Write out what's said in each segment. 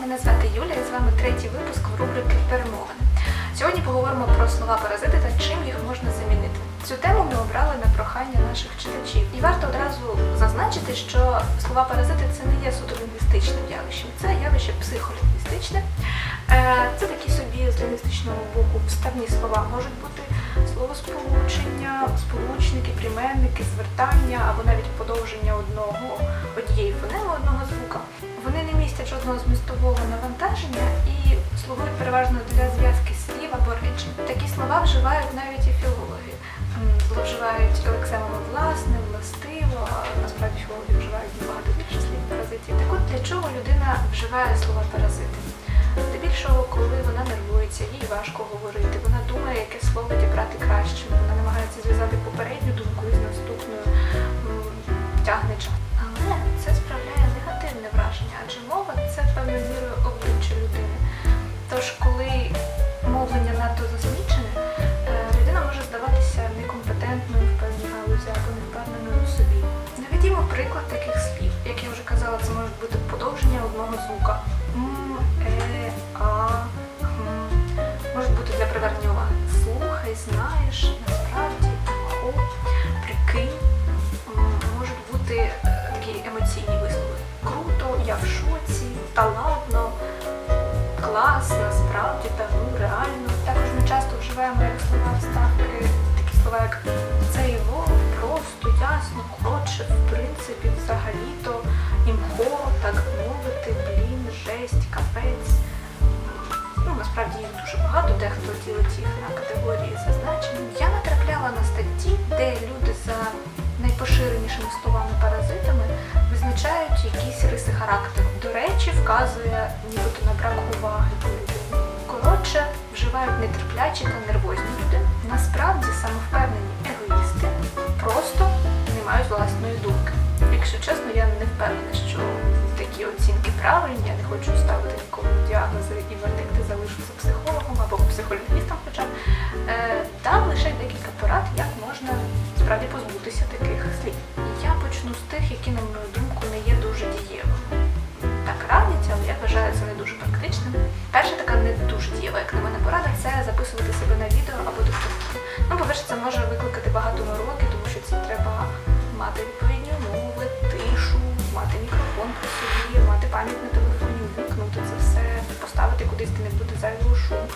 мене звати Юля і з вами третій випуск рубрики Перемовини. Сьогодні поговоримо про слова паразити та чим їх можна замінити. Цю тему ми обрали на прохання наших читачів. І варто одразу зазначити, що слова паразити це не є суто лінгвістичним явищем, це явище психолінгвістичне. Е, Це такі собі з лінгвістичного боку вставні слова можуть бути словосполучення, сполучники, прийменники, звертання або навіть подовження одного однієї фонеми одного звука. Вони не жодного змістового навантаження і слугують переважно для зв'язки слів або речень. Такі слова вживають навіть і філологи. Зловживають лексемами власне, властиво, насправді філологи вживають набагато більше слів паразитів. Так от для чого людина вживає слова паразити? Здебільшого, коли вона нервується, їй важко говорити, вона думає, яке слово дібрати кращим, вона намагається зв'язати попередню думку із наступною, приклад таких слів. Як я вже казала, це можуть бути подовження одного звука. М, е, а, хм. Можуть бути для привернення уваги. Слухай, знаєш, насправді, хо, прикинь. Можуть бути е, такі емоційні вислови. Круто, я в шоці, та ладно, клас, насправді, та ну реально. Також ми часто вживаємо як слова вставки, такі слова, як це його, просто, ясно, принципі, взагалі-то, імхо, так мовити, блін, жесть, капець. Ну, насправді їх дуже багато, дехто ділить їх на категорії за значенням. Я натрапляла на статті, де люди за найпоширенішими словами паразитами визначають якісь риси характеру. До речі, вказує нібито на брак уваги до людини. Коротше, вживають нетерплячі та нервозні люди. Насправді самовпевнені егоїсти просто не мають власної думки. Якщо чесно, я не впевнена, що такі оцінки правильні. Я не хочу ставити нікому діагнози і вердикти залишуся психологом або психолінгвістом, хоча е, там лише декілька порад, як можна справді позбутися таких слів. Я почну з тих, які, на мою думку, не є дуже дієвими. Так радять, але я вважаю це не дуже практичним. Перша така не дуже дієва, як на мене порада, це записувати себе на відео або диктофон. Ну, по-перше, це може викликати багато мороки, тому що це треба мати відповідні умови, тишу, мати мікрофон при собі, мати пам'ять на телефоні, вимкнути це все, поставити кудись, де не буде зайвого шуму.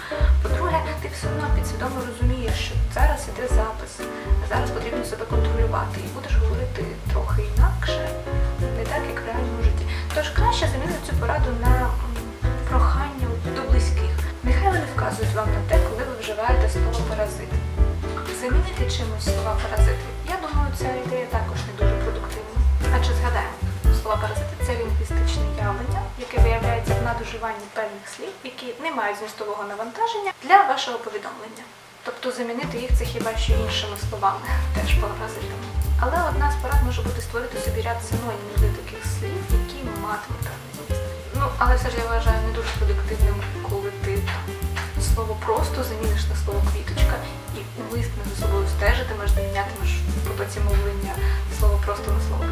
По-друге, ти все одно підсвідомо розумієш, що зараз іде запис, зараз потрібно себе контролювати і будеш говорити трохи інакше, не так, як в реальному житті. Тож краще замінити цю пораду на прохання до близьких. Нехай вони вказують вам на те, коли ви вживаєте слово паразит. Замінити чимось слова паразити. Я думаю, ця ідея слова паразити це лінгвістичне явлення, яке виявляється в надуживанні певних слів, які не мають змістового навантаження для вашого повідомлення. Тобто замінити їх це хіба що іншими словами, теж паразитами. Але одна з порад може бути створити собі ряд синонімів для таких слів, які матимуть певний зміст. Ну, але все ж я вважаю не дуже продуктивним, коли ти слово просто заміниш на слово квіточка і умисно за собою стежитимеш, замінятимеш потоці мовлення слово просто на слово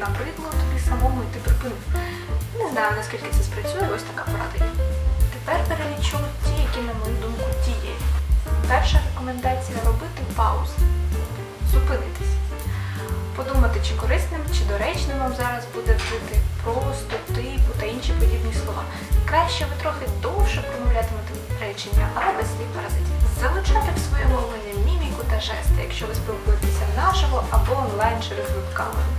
набридло тобі самому і ти припинив. Не знаю, наскільки це спрацює, ось така порада є. Тепер перелічу ті, які, на мою думку, дієві. Перша рекомендація робити паузи, зупинитись. Подумати, чи корисним, чи доречним вам зараз буде вжити просто, типу та інші подібні слова. Краще ви трохи довше промовлятимете речення, але без слів паразитів. Залучати в своє мовлення міміку та жести, якщо ви спілкуєтеся наживо або онлайн через веб-камеру.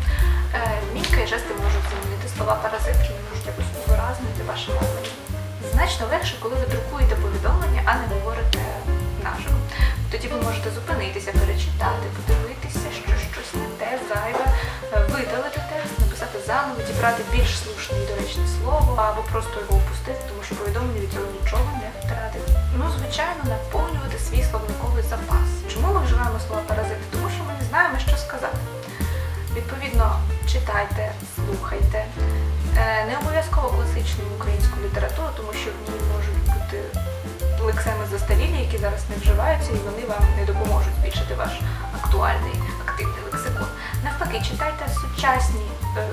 Е, міміка і жести можуть замінити слова паразити, вони можуть якось увиразнити ваше мовлення. Значно легше, коли ви друкуєте повідомлення, а не говорите наживо. Тоді ви можете зупинитися, перечитати, подивитися, що щось не те, зайве, е, видалити текст, написати заново, дібрати більш слушне і доречне слово, або просто його опустити, тому що повідомлення від цього нічого не втратить. Ну, звичайно, наповнювати свій словниковий запас. Чому ми вживаємо слово паразити? Тому що ми не знаємо, що сказати. Відповідно, читайте, слухайте. Е, Не обов'язково класичну українську літературу, тому що в ній можуть бути лексеми застарілі, які зараз не вживаються, і вони вам не допоможуть збільшити ваш актуальний активний лексикон. Навпаки, читайте сучасні е,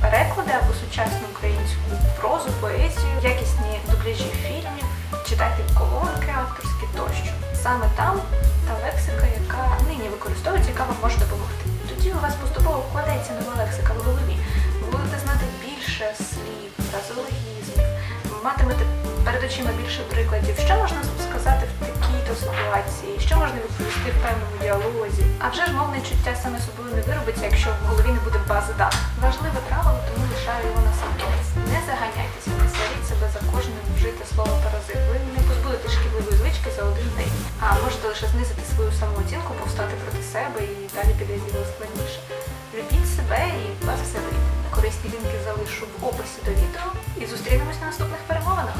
переклади або сучасну українську прозу, поезію. якісні дубляжі фільмів, читайте колонки авторські тощо. Саме там та лексика, яка нині використовується, яка вам може допомогти. Тоді у вас поступово вкладається нова лексика в голові. Ви будете знати більше слів, фразеологізмів, матимете перед очима більше прикладів, що можна сказати в такій-то ситуації, що можна відповісти в певному діалозі. А вже ж мовне чуття саме собою не виробиться, якщо в голові не буде бази даних. Важливе правило, тому лишаю його на сам кінець. Не заганяйтеся, не сваріть себе за кожне вжите слово паразит. Ви не позбудете шкідливої звички за один день. А можете лише знизити свою самооцінку, повстати себе і далі піде відео складніше. Любіть себе і вас все вийде. Корисні лінки залишу в описі до відео і зустрінемось на наступних перемовинах.